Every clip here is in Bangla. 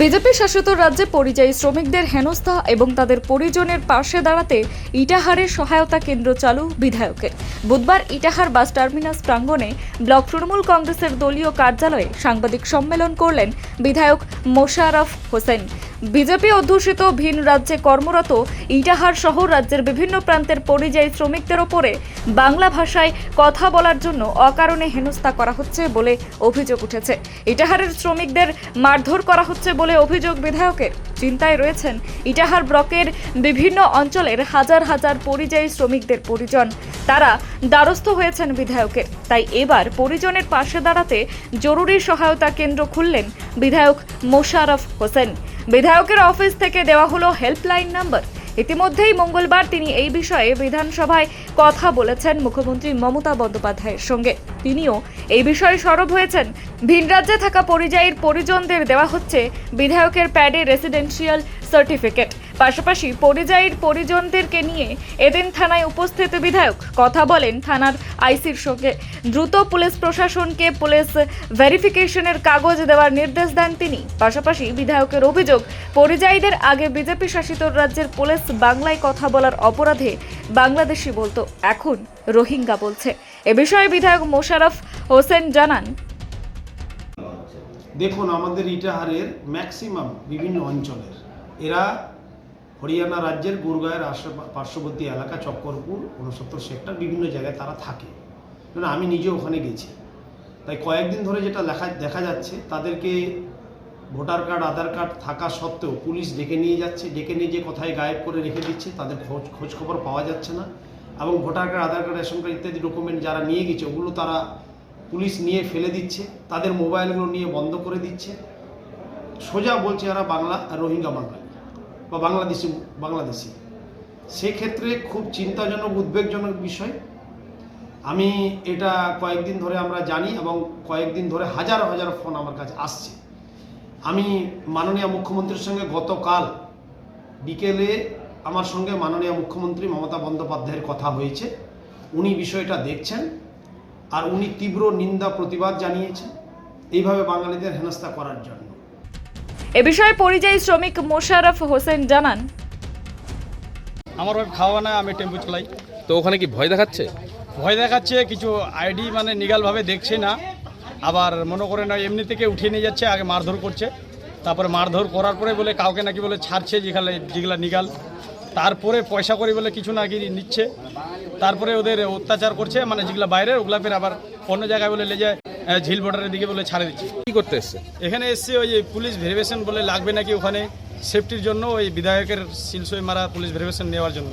বিজেপি শাসিত রাজ্যে পরিযায়ী শ্রমিকদের হেনস্থা এবং তাদের পরিজনের পাশে দাঁড়াতে ইটাহারের সহায়তা কেন্দ্র চালু বিধায়কের। বুধবার ইটাহার বাস টার্মিনাস প্রাঙ্গণে ব্লক তৃণমূল কংগ্রেসের দলীয় কার্যালয়ে সাংবাদিক সম্মেলন করলেন বিধায়ক মোশাররফ হোসেন। বিজেপি অধ্যুষিত ভিন রাজ্যে কর্মরত ইটাহার সহ রাজ্যের বিভিন্ন প্রান্তের পরিযায়ী শ্রমিকদের ওপরে বাংলা ভাষায় কথা বলার জন্য অকারণে হেনস্থা করা হচ্ছে বলে অভিযোগ উঠেছে। ইটাহারের শ্রমিকদের মারধর করা হচ্ছে বলে অভিযোগ বিধায়কের। চিন্তায় রয়েছেন ইটাহার ব্লকের বিভিন্ন অঞ্চলের হাজার হাজার পরিযায়ী শ্রমিকদের পরিজন। তারা দ্বারস্থ হয়েছেন বিধায়কের তাই এবার পরিজনের পাশে দাঁড়াতে জরুরি সহায়তা কেন্দ্র খুললেন বিধায়ক মোশারফ হোসেন। বিধায়কের অফিস থেকে দেওয়া হলো হেল্পলাইন নাম্বার। ইতিমধ্যেই মঙ্গলবার তিনি এই বিষয়ে বিধানসভায় কথা বলেছেন মুখ্যমন্ত্রী মমতা বন্দ্যোপাধ্যায়ের সঙ্গে। তিনিও এই বিষয়ে সরব হয়েছেন। ভিন রাজ্যে থাকা পরিযায়ীর পরিজনদের দেওয়া হচ্ছে বিধায়কের প্যাডে রেসিডেন্সিয়াল সার্টিফিকেট। পাশাপাশি পরিযায়ীর পরিজনদেরকে নিয়ে এদিন থানায় উপস্থিত বিধায়ক কথা বলেন থানার আইসির সঙ্গে। দ্রুত পুলিশ প্রশাসনকে পুলিশ ভেরিফিকেশনের কাগজ দেওয়ার নির্দেশ দেন তিনি। পাশাপাশি বিধায়কের অভিযোগ, পরিযায়ীদের আগে বিজেপি শাসিত রাজ্যের পুলিশ বাংলায় কথা বলার অপরাধে বাংলাদেশি বলতো। এখন রোহিঙ্গা বলছে। এ বিষয়ে বিধায়ক মোশাররফ হোসেন জানান। দেখুন, আমাদের ইটাহারের ম্যাক্সিমাম বিভিন্ন অঞ্চলের, এরা হরিয়ানা রাজ্যের গুরগাঁয়ের পার্শ্ববর্তী এলাকা চক্করপুর উনসত্তর সেক্টর বিভিন্ন জায়গায় তারা থাকে। মানে আমি নিজে ওখানে গেছি। তাই কয়েকদিন ধরে যেটা লেখা, দেখা যাচ্ছে, তাদেরকে ভোটার কার্ড, আধার কার্ড থাকা সত্ত্বেও পুলিশ ডেকে নিয়ে যাচ্ছে। ডেকে নিয়ে যে কোথায় গায়েব করে রেখে দিচ্ছে, তাদের খোঁজ, খোঁজখবর পাওয়া যাচ্ছে না। এবং voter card, Aadhaar card, ration card ইত্যাদি ডকুমেন্ট যারা নিয়ে গেছে, ওগুলো তারা পুলিশ নিয়ে ফেলে দিচ্ছে। তাদের মোবাইলগুলো নিয়ে বন্ধ করে দিচ্ছে। সোজা বলছে এরা বাংলা, রোহিঙ্গা বাঙালি বা বাংলাদেশি বাংলাদেশি। সেক্ষেত্রে খুব চিন্তাজনক, উদ্বেগজনক বিষয়। আমি এটা কয়েকদিন ধরে আমরা জানি এবং কয়েকদিন ধরে হাজার হাজার ফোন আমার কাছে আসছে। আমি মাননীয় মুখ্যমন্ত্রীর সঙ্গে গতকাল বিকেলে আমার সঙ্গে মাননীয় মুখ্যমন্ত্রী মমতা বন্দ্যোপাধ্যায়ের কথা হয়েছে। উনি বিষয়টা দেখছেন আর উনি তীব্র নিন্দা, প্রতিবাদ জানিয়েছেন। এইভাবে বাঙালিদের হেনস্থা করার জন্য। এ বিষয়ে পরিযায়ী শ্রমিক মোশাররফ হোসেন জানান। আমার ওয়াইফ খাওয়া না আমি টেম্পু চালাই। তো ওখানে কি ভয় দেখাচ্ছে? ভয় দেখাচ্ছে কিছু আইডি মানে নিগালভাবে দেখছে না। আবার মনে করে না এমনি থেকে উঠিয়ে নিয়ে যাচ্ছে আগে মারধর করছে। তারপরে মারধর করার পরে বলে কাউকে নাকি বলে ছাড়ছে যেখানে যেগুলা নিগাল। তারপরে পয়সা করে বলে কিছু নাকি নিচ্ছে। তারপরে ওদের অত্যাচার করছে মানে যেগুলো বাইরের ওগুলা ফের আবার অন্য জায়গায় বলে লে যায় ঝিল বর্ডারের দিকে বলে ছাড়ে দিচ্ছে। কি করতে এসছে? এখানে এসছে ওই যে পুলিশ ভেরিফিকেশন বলে লাগবে নাকি ওখানে সেফটির জন্য ওই বিধায়কের সিলসই মারা পুলিশ ভেরিফিকেশন নেওয়ার জন্য।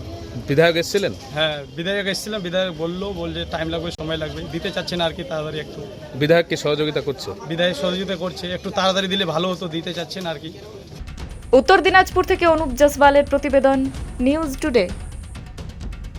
বিধায়ক এসেছিলেন? হ্যাঁ বিধায়ক এসেছিলাম বিধায়ক বলল বল যে টাইম লাগবে সময় লাগবে। দিতে চাচ্ছে না আর কি তাড়াতাড়ি একটু। বিধায়ককে সহযোগিতা করছে? বিধায়ক সহযোগিতা করছে একটু তাড়াতাড়ি দিলে ভালো হতো দিতে চাচ্ছে না আর কি। উত্তর দিনাজপুর থেকে অনুপ জসওয়ালের প্রতিবেদন নিউজ টুডে।